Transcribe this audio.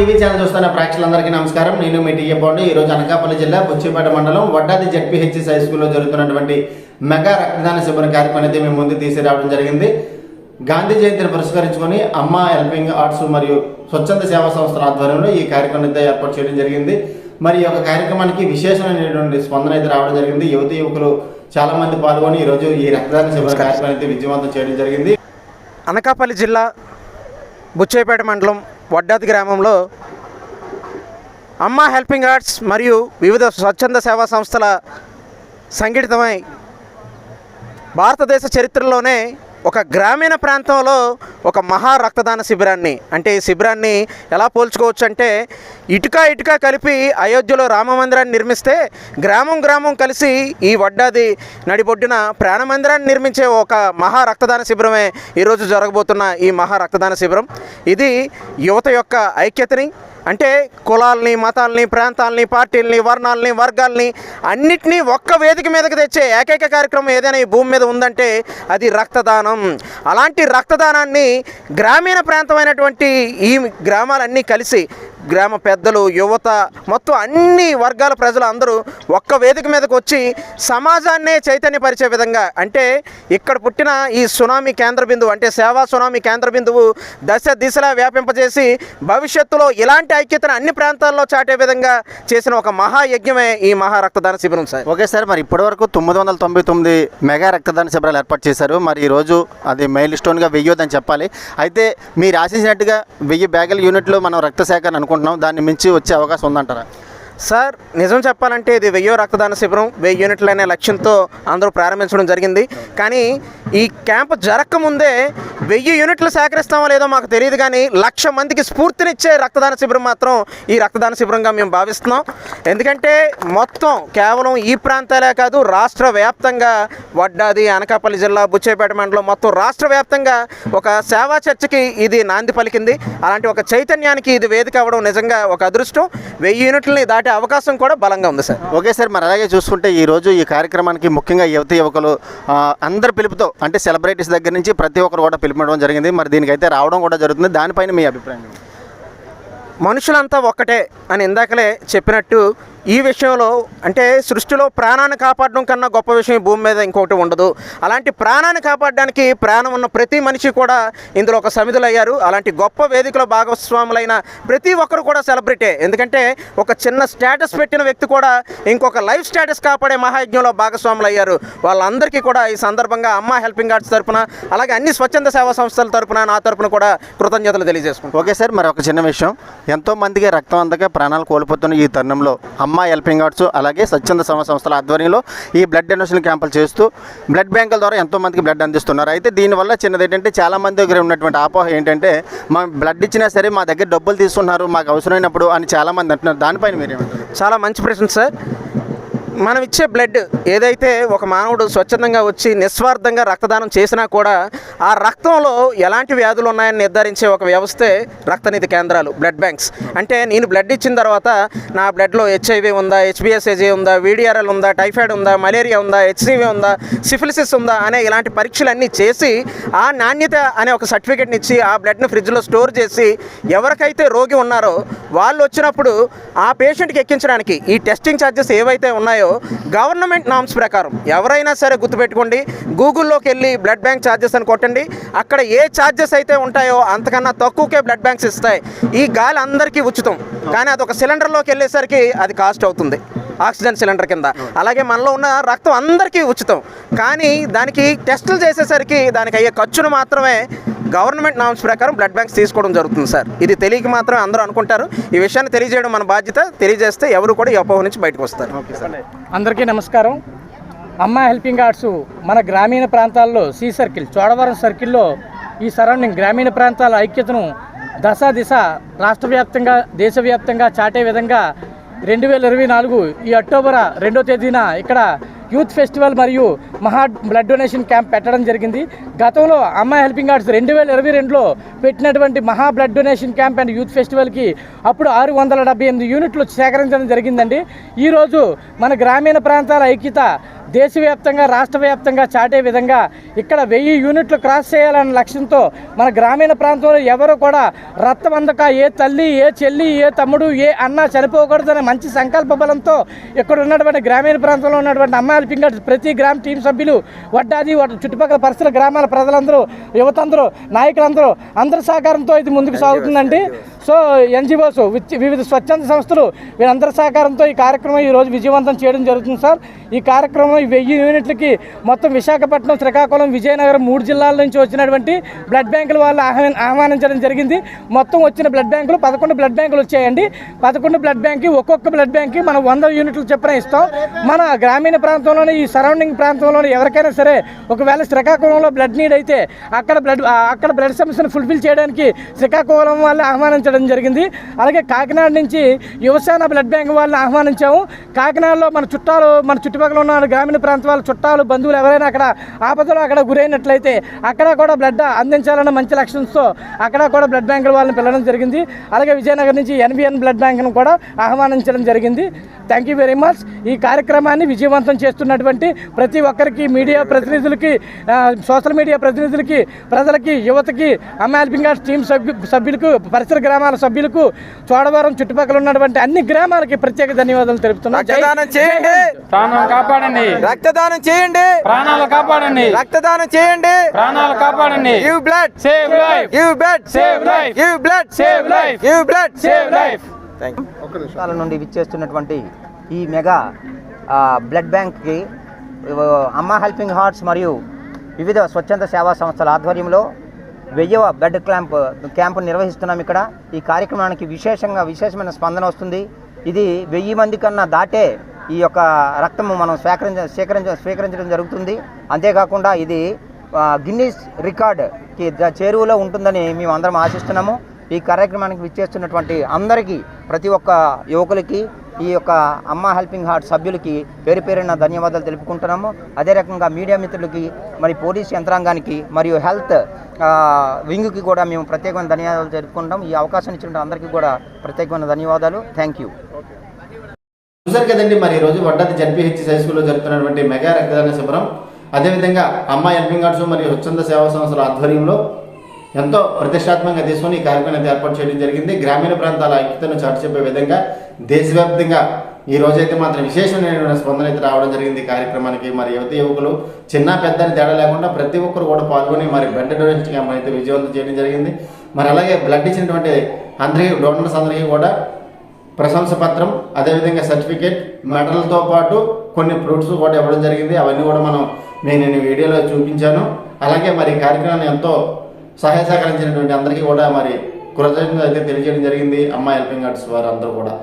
TV channel చూస్తున్న ప్రేక్షకులందరికీ నమస్కారం. నేను మీ టీఏ బాండు ఈ రోజు అనకాపల్లి జిల్లా బుచ్చిపేట మండలం వడ్డాది జడ్పీహెచ్ఎస్ హై స్కూల్లో జరుగుతున్నటువంటి మెగా రక్తదాన శిబిరం కార్యక్రమం అయితే మేము ముందు తీసుకురావడం జరిగింది. గాంధీ జయంతిని పురస్కరించుకొని అమ్మ హెల్పింగ్ ఆర్ట్స్ మరియు స్వచ్ఛంద సేవా సంస్థల ఆధ్వర్యంలో ఈ కార్యక్రమం అయితే ఏర్పాటు చేయడం జరిగింది. మరి ఈ యొక్క కార్యక్రమానికి విశేషమైనటువంటి స్పందన అయితే రావడం జరిగింది. యువతి యువకులు చాలా మంది పాల్గొని ఈరోజు ఈ రక్తదాన శిబిర కార్యక్రమం అయితే విజయవంతం చేయడం జరిగింది. అనకాపల్లి జిల్లా బుచ్చేపేట మండలం వడ్డాతి గ్రామంలో అమ్మ హెల్పింగ్ ఆర్ట్స్ మరియు వివిధ స్వచ్ఛంద సేవా సంస్థల సంఘటితమై భారతదేశ చరిత్రలోనే ఒక గ్రామీణ ప్రాంతంలో ఒక మహా రక్తదాన శిబిరాన్ని అంటే ఈ శిబిరాన్ని ఎలా పోల్చుకోవచ్చు అంటే ఇటుక ఇటుక కలిపి అయోధ్యలో రామ మందిరాన్ని నిర్మిస్తే గ్రామం గ్రామం కలిసి ఈ వడ్డాది నడిబొడ్డున ప్రాణ మందిరాన్ని నిర్మించే ఒక మహా రక్తదాన శిబిరమే ఈరోజు జరగబోతున్న ఈ మహా రక్తదాన శిబిరం. ఇది యువత యొక్క ఐక్యతని అంటే కులాల్ని మతాల్ని ప్రాంతాలని పార్టీలని వర్ణాలని వర్గాల్ని అన్నిటినీ ఒక్క వేదిక మీదకి తెచ్చే ఏకైక కార్యక్రమం ఏదైనా ఈ భూమి మీద ఉందంటే అది రక్తదానం. అలాంటి రక్తదానాన్ని గ్రామీణ ప్రాంతమైనటువంటి ఈ గ్రామాలన్నీ కలిసి గ్రామ పెద్దలు యువత మొత్తం అన్ని వర్గాల ప్రజలు అందరూ ఒక్క వేదిక మీదకు వచ్చి సమాజాన్నే చైతన్యపరిచే విధంగా అంటే ఇక్కడ పుట్టిన ఈ సునామీ కేంద్ర బిందువు అంటే సేవా సునామీ కేంద్ర బిందువు దశ దిశలా వ్యాపింపజేసి భవిష్యత్తులో ఇలాంటి ఐక్యతను అన్ని ప్రాంతాల్లో చాటే విధంగా చేసిన ఒక మహాయజ్ఞమే ఈ మహా రక్తదాన శిబిరం సార్. ఓకే సార్ మరి ఇప్పటివరకు తొమ్మిది వందల తొంభై తొమ్మిది మెగా రక్తదాన శిబిరాలు ఏర్పాటు చేశారు. మరి ఈరోజు అది మైల్ స్టోన్గా వెయ్యొద్దని చెప్పాలి. అయితే మీరు ఆశించినట్టుగా వెయ్యి బ్యాగుల యూనిట్లు మనం రక్త సేకరణ అనుకుంటున్నాం. దాన్ని మించి వచ్చే అవకాశం ఉందంటారా? సార్ నిజం చెప్పాలంటే ఇది వెయ్యో రక్తదాన శిబిరం వెయ్యి యూనిట్లు అనే లక్ష్యంతో అందరూ ప్రారంభించడం జరిగింది. కానీ ఈ క్యాంప్ జరగకముందే వెయ్యి యూనిట్లు సేకరిస్తామో లేదో మాకు తెలియదు కానీ లక్ష మందికి స్ఫూర్తినిచ్చే రక్తదాన శిబిరం మాత్రం ఈ రక్తదాన శిబిరంగా మేము భావిస్తున్నాం. ఎందుకంటే మొత్తం కేవలం ఈ ప్రాంతాలే కాదు రాష్ట్ర వ్యాప్తంగా వడ్డాది అనకాపల్లి జిల్లా బుచ్చేపేట మండలం మొత్తం రాష్ట్ర వ్యాప్తంగా ఒక సేవా చర్చకి ఇది నాంది పలికింది. అలాంటి ఒక చైతన్యానికి ఇది వేదిక అవ్వడం నిజంగా ఒక అదృష్టం. వెయ్యి యూనిట్లని దాటే అవకాశం కూడా బలంగా ఉంది సార్. ఓకే సార్ మరి అలాగే చూసుకుంటే ఈ రోజు ఈ కార్యక్రమానికి ముఖ్యంగా యువత యువకులు అందరి పిలుపుతో అంటే సెలబ్రిటీస్ దగ్గర నుంచి ప్రతి ఒక్కరు కూడా పిలుపుకోవడం జరిగింది. మరి దీనికైతే రావడం కూడా జరుగుతుంది. దానిపైన మీ అభిప్రాయం మనుషులంతా ఒక్కటే అని ఇందాకలే చెప్పినట్టు ఈ విషయంలో అంటే సృష్టిలో ప్రాణాన్ని కాపాడడం కన్నా గొప్ప విషయం ఈ భూమి మీద ఇంకొకటి ఉండదు. అలాంటి ప్రాణాన్ని కాపాడడానికి ప్రాణం ఉన్న ప్రతి మనిషి కూడా ఇందులో ఒక సమిధులు అయ్యారు అలాంటి గొప్ప వేదికలో భాగస్వాములైన ప్రతి ఒక్కరు కూడా సెలబ్రిటీ. ఎందుకంటే ఒక చిన్న స్టేటస్ పెట్టిన వ్యక్తి కూడా ఇంకొక లైఫ్ స్టేటస్ కాపాడే మహాయజ్ఞంలో భాగస్వాములు అయ్యారు వాళ్ళందరికీ కూడా ఈ సందర్భంగా అమ్మ హెల్పింగ్ ఆర్ట్స్ తరపున అలాగే అన్ని స్వచ్ఛంద సేవా సంస్థల తరపున నా తరపున కూడా కృతజ్ఞతలు తెలియజేసుకుంటాం ఓకే సార్ మరి ఒక చిన్న విషయం. ఎంతో మందికి రక్తం అందక ప్రాణాలు కోల్పోతున్న ఈ తరుణంలో అమ్మ హెల్పింగ్ ఆర్ట్స్ అలాగే స్వచ్ఛంద సేవా సంస్థల ఆధ్వర్యంలో ఈ బ్లడ్ డొనేషన్ క్యాంపులు చేస్తూ బ్లడ్ బ్యాంకుల ద్వారా ఎంతో మందికి బ్లడ్ అందిస్తున్నారు. అయితే దీనివల్ల చిన్నది ఏంటంటే చాలామంది దగ్గర ఉన్నటువంటి ఆపోహ ఏంటంటే మా బ్లడ్ ఇచ్చినా సరే మా దగ్గర డబ్బులు తీసుకున్నారు మాకు అవసరమైనప్పుడు అని చాలామంది అంటున్నారు. దానిపైన మీరేమంటారు? చాలా మంచి ప్రశ్న సార్. మనం ఇచ్చే బ్లడ్ ఏదైతే ఒక మానవుడు స్వచ్ఛందంగా వచ్చి నిస్వార్థంగా రక్తదానం చేసినా కూడా ఆ రక్తంలో ఎలాంటి వ్యాధులు ఉన్నాయని నిర్ధారించే ఒక వ్యవస్థే రక్తనిధి కేంద్రాలు బ్లడ్ బ్యాంక్స్ అంటే నేను బ్లడ్ ఇచ్చిన తర్వాత నా బ్లడ్లో హెచ్ఐవి ఉందా హెచ్బిఎస్ఏజీ ఉందా వీడిఆర్ఎల్ ఉందా టైఫాయిడ్ ఉందా మలేరియా ఉందా హెచ్సివి ఉందా సిఫిలిసిస్ ఉందా అనే ఇలాంటి పరీక్షలన్నీ చేసి ఆ నాణ్యత అనే ఒక సర్టిఫికేట్ని ఇచ్చి ఆ బ్లడ్ని ఫ్రిడ్జ్లో స్టోర్ చేసి ఎవరికైతే రోగి ఉన్నారో వాళ్ళు వచ్చినప్పుడు ఆ పేషెంట్కి ఎక్కించడానికి ఈ టెస్టింగ్ ఛార్జెస్ ఏవైతే ఉన్నాయో గవర్నమెంట్ నామ్స్ ప్రకారం ఎవరైనా సరే గుర్తుపెట్టుకోండి. గూగుల్లోకి వెళ్ళి బ్లడ్ బ్యాంక్ ఛార్జెస్ అని కొట్టండి. అక్కడ ఏ ఛార్జెస్ అయితే ఉంటాయో అంతకన్నా తక్కువకే బ్లడ్ బ్యాంక్స్ ఇస్తాయి. ఈ గాలి అందరికీ ఉచితం. కానీ అది ఒక సిలిండర్లోకి వెళ్ళేసరికి అది కాస్ట్ అవుతుంది. ఆక్సిజన్ సిలిండర్ కింద. అలాగే మనలో ఉన్న రక్తం అందరికీ ఉచితం. కానీ దానికి టెస్టులు చేసేసరికి దానికి అయ్యే ఖర్చును మాత్రమే గవర్నమెంట్ నామ్స్ ప్రకారం బ్లడ్ బ్యాంక్స్ తీసుకోవడం జరుగుతుంది సార్. ఇది తెలియక మాత్రమే అందరూ అనుకుంటారు. ఈ విషయాన్ని తెలియజేయడం మన బాధ్యత. తెలియజేస్తే ఎవరు కూడా ఈ అపోహ నుంచి బయటకు వస్తారు. Okay sir. అందరికీ నమస్కారం. అమ్మ హెల్పింగ్ ఆర్ట్స్ మన గ్రామీణ ప్రాంతాల్లో సి సర్కిల్ చోడవరం సర్కిల్లో ఈ సరౌండింగ్ గ్రామీణ ప్రాంతాల ఐక్యతను దశ దిశ రాష్ట్ర వ్యాప్తంగా దేశవ్యాప్తంగా చాటే విధంగా రెండు వేల ఇరవై నాలుగు ఈ అక్టోబర్ రెండో తేదీన ఇక్కడ యూత్ ఫెస్టివల్ మరియు మహా బ్లడ్ డొనేషన్ క్యాంప్ పెట్టడం జరిగింది. గతంలో అమ్మాయి హెల్పింగ్ ఆర్ట్స్ రెండు వేల ఇరవై రెండులో పెట్టినటువంటి మహా blood donation camp and youth ఫెస్టివల్కి అప్పుడు ఆరు వందల డెబ్బై ఎనిమిది యూనిట్లు సేకరించడం జరిగిందండి. ఈరోజు మన గ్రామీణ ప్రాంతాల ఐక్యత దేశవ్యాప్తంగా రాష్ట్ర వ్యాప్తంగా చాటే విధంగా ఇక్కడ వెయ్యి యూనిట్లు క్రాస్ చేయాలన్న లక్ష్యంతో మన గ్రామీణ ప్రాంతంలో ఎవరు కూడా రక్తం అందక ఏ తల్లి ఏ చెల్లి ఏ తమ్ముడు ఏ అన్న చనిపోకూడదనే మంచి సంకల్ప బలంతో ఇక్కడ ఉన్నటువంటి గ్రామీణ ప్రాంతంలో ఉన్నటువంటి అమ్మాయిల పింగట్ ప్రతి గ్రామ టీం సభ్యులు వడ్డాది వడ్- చుట్టుపక్కల పరిసర గ్రామాల ప్రజలందరూ యువతందరూ నాయకులందరూ అందరి సహకారంతో ఇది ముందుకు సాగుతుందండి. సో ఎన్జిఓస్ వివిధ స్వచ్ఛంద సంస్థలు వీరందరి సహకారంతో ఈ కార్యక్రమం ఈ రోజు విజయవంతం చేయడం జరుగుతుంది సార్. ఈ కార్యక్రమం వెయ్యి యూనిట్లకి మొత్తం విశాఖపట్నం శ్రీకాకుళం విజయనగరం మూడు జిల్లాల నుంచి వచ్చినటువంటి బ్లడ్ బ్యాంకుల వాళ్ళు ఆహ్వాన్ ఆహ్వానించడం జరిగింది. మొత్తం వచ్చిన బ్లడ్ బ్యాంకులు పదకొండు బ్లడ్ బ్యాంకులు వచ్చాయండి. పదకొండు బ్లడ్ బ్యాంక్కి ఒక్కొక్క బ్లడ్ బ్యాంక్కి మనం వంద యూనిట్లు చెప్పిన ఇస్తాం. మన గ్రామీణ ప్రాంతంలోని ఈ సరౌండింగ్ ప్రాంతంలోని ఎవరికైనా సరే ఒకవేళ శ్రీకాకుళంలో బ్లడ్ నీడ్ అయితే అక్కడ బ్లడ్ అక్కడ బ్లడ్ సమస్యను ఫుల్ఫిల్ చేయడానికి శ్రీకాకుళం వాళ్ళు ఆహ్వానించడం జరిగింది. అలాగే కాకినాడ నుంచి యువసేన బ్లడ్ బ్యాంక్ వాళ్ళని ఆహ్వానించాము. కాకినాడలో మన చుట్టాలు మన చుట్టుపక్కల ఉన్న గ్రామీణ ప్రాంత వాళ్ళ చుట్టాలు బంధువులు ఎవరైనా అక్కడ ఆపదలో అక్కడ గురైనట్లయితే అక్కడ కూడా బ్లడ్ అందించాలన్న మంచి లక్ష్యంతో అక్కడ కూడా బ్లడ్ బ్యాంకుల వాళ్ళని పిలవడం జరిగింది. అలాగే విజయనగరం నుంచి ఎన్బిఎన్ బ్లడ్ బ్యాంక్ను కూడా ఆహ్వానించడం జరిగింది. థ్యాంక్ యూ వెరీ మచ్ ఈ కార్యక్రమాన్ని విజయవంతం చేస్తున్నటువంటి ప్రతి ఒక్కరికి మీడియా ప్రతినిధులకి సోషల్ మీడియా ప్రతినిధులకి ప్రజలకి యువతకి అమ్మాయిల్ పింగాస్ టీం సభ్యు సభ్యులకు పరిసర గ్రామాల సభ్యులకు చోడవరం చుట్టుపక్కల ఉన్నటువంటి అన్ని గ్రామాలకి ప్రత్యేక ధన్యవాదాలు ప్రాణాలు కాపాడండి. రక్తదానం చేయండి. ప్రాణాలు కాపాడండి. రక్తదానం చేయండి. ప్రాణాలు కాపాడండి. Give blood save life give blood Save life. Give blood Save life. Give blood save life కాలం నుండి విచ్చేస్తున్నటువంటి ఈ మెగా బ్లడ్ బ్యాంక్కి అమ్మ హెల్పింగ్ హార్ట్స్ మరియు వివిధ స్వచ్ఛంద సేవా సంస్థల ఆధ్వర్యంలో వెయ్యవ బ్లడ్ క్యాంప్ క్యాంపు నిర్వహిస్తున్నాం ఇక్కడ. ఈ కార్యక్రమానికి విశేషంగా విశేషమైన స్పందన వస్తుంది. ఇది వెయ్యి మంది కన్నా దాటే ఈ యొక్క రక్తము మనం సేకరించ సేకరించ స్వీకరించడం జరుగుతుంది. అంతేకాకుండా ఇది గిన్నీస్ రికార్డ్కి చేరువలో ఉంటుందని మేము అందరం ఆశిస్తున్నాము. ఈ కార్యక్రమానికి విచ్చేస్తున్నటువంటి అందరికీ ప్రతి ఒక్క యువకులకి ఈ యొక్క అమ్మ హెల్పింగ్ హార్ట్ సభ్యులకి పేరు పేరున ధన్యవాదాలు తెలుపుకుంటున్నాము. అదే రకంగా మీడియా మిత్రులకి మరి పోలీస్ యంత్రాంగానికి మరియు హెల్త్ వింగ్కి కూడా మేము ప్రత్యేకమైన ధన్యవాదాలు తెలుపుకుంటాం ఈ అవకాశం ఇచ్చిన అందరికీ కూడా ప్రత్యేకమైన ధన్యవాదాలు. థ్యాంక్ యూ చూసారు కదండి మరి ఈ రోజు వడ్డది జడ్పీహెచ్ హై స్కూల్లో జరుగుతున్నటువంటి మెగా రక్తదాన శిబిరం. అదేవిధంగా అమ్మ హెల్పింగ్ ఆర్ట్స్ మరియు స్వచ్ఛంద సేవా సంస్థల ఆధ్వర్యంలో ఎంతో ప్రతిష్టాత్మకంగా తీసుకుని ఈ కార్యక్రమాన్ని ఏర్పాటు చేయడం జరిగింది. గ్రామీణ ప్రాంతాల ఐక్యతను చాటి చెప్పే విధంగా దేశవ్యాప్తంగా ఈ రోజైతే మాత్రం విశేషమైన స్పందన అయితే రావడం జరిగింది కార్యక్రమానికి. మరి యువత యువకులు చిన్న పెద్ద తేడా లేకుండా ప్రతి ఒక్కరు కూడా పాల్గొని మరి బ్లడ్ డొనేషన్ క్యాంప్ అయితే విజయవంతం చేయడం జరిగింది. మరి అలాగే బ్లడ్ ఇచ్చినటువంటి అందరికీ డోనర్స్ అందరికీ కూడా ప్రశంస పత్రం అదేవిధంగా సర్టిఫికేట్ మెడల్తో పాటు కొన్ని ఫ్రూట్స్ కూడా ఇవ్వడం జరిగింది. అవన్నీ కూడా మనం నేను నేను వీడియోలో చూపించాను. అలాగే మరి ఈ కార్యక్రమాన్ని ఎంతో సహాయ సహకరించినటువంటి అందరికీ కూడా మరి కృతజ్ఞత అయితే తెలియజేయడం జరిగింది. అమ్మాయి హెల్పింగ్ ఆర్ట్స్ వారు అందరూ కూడా.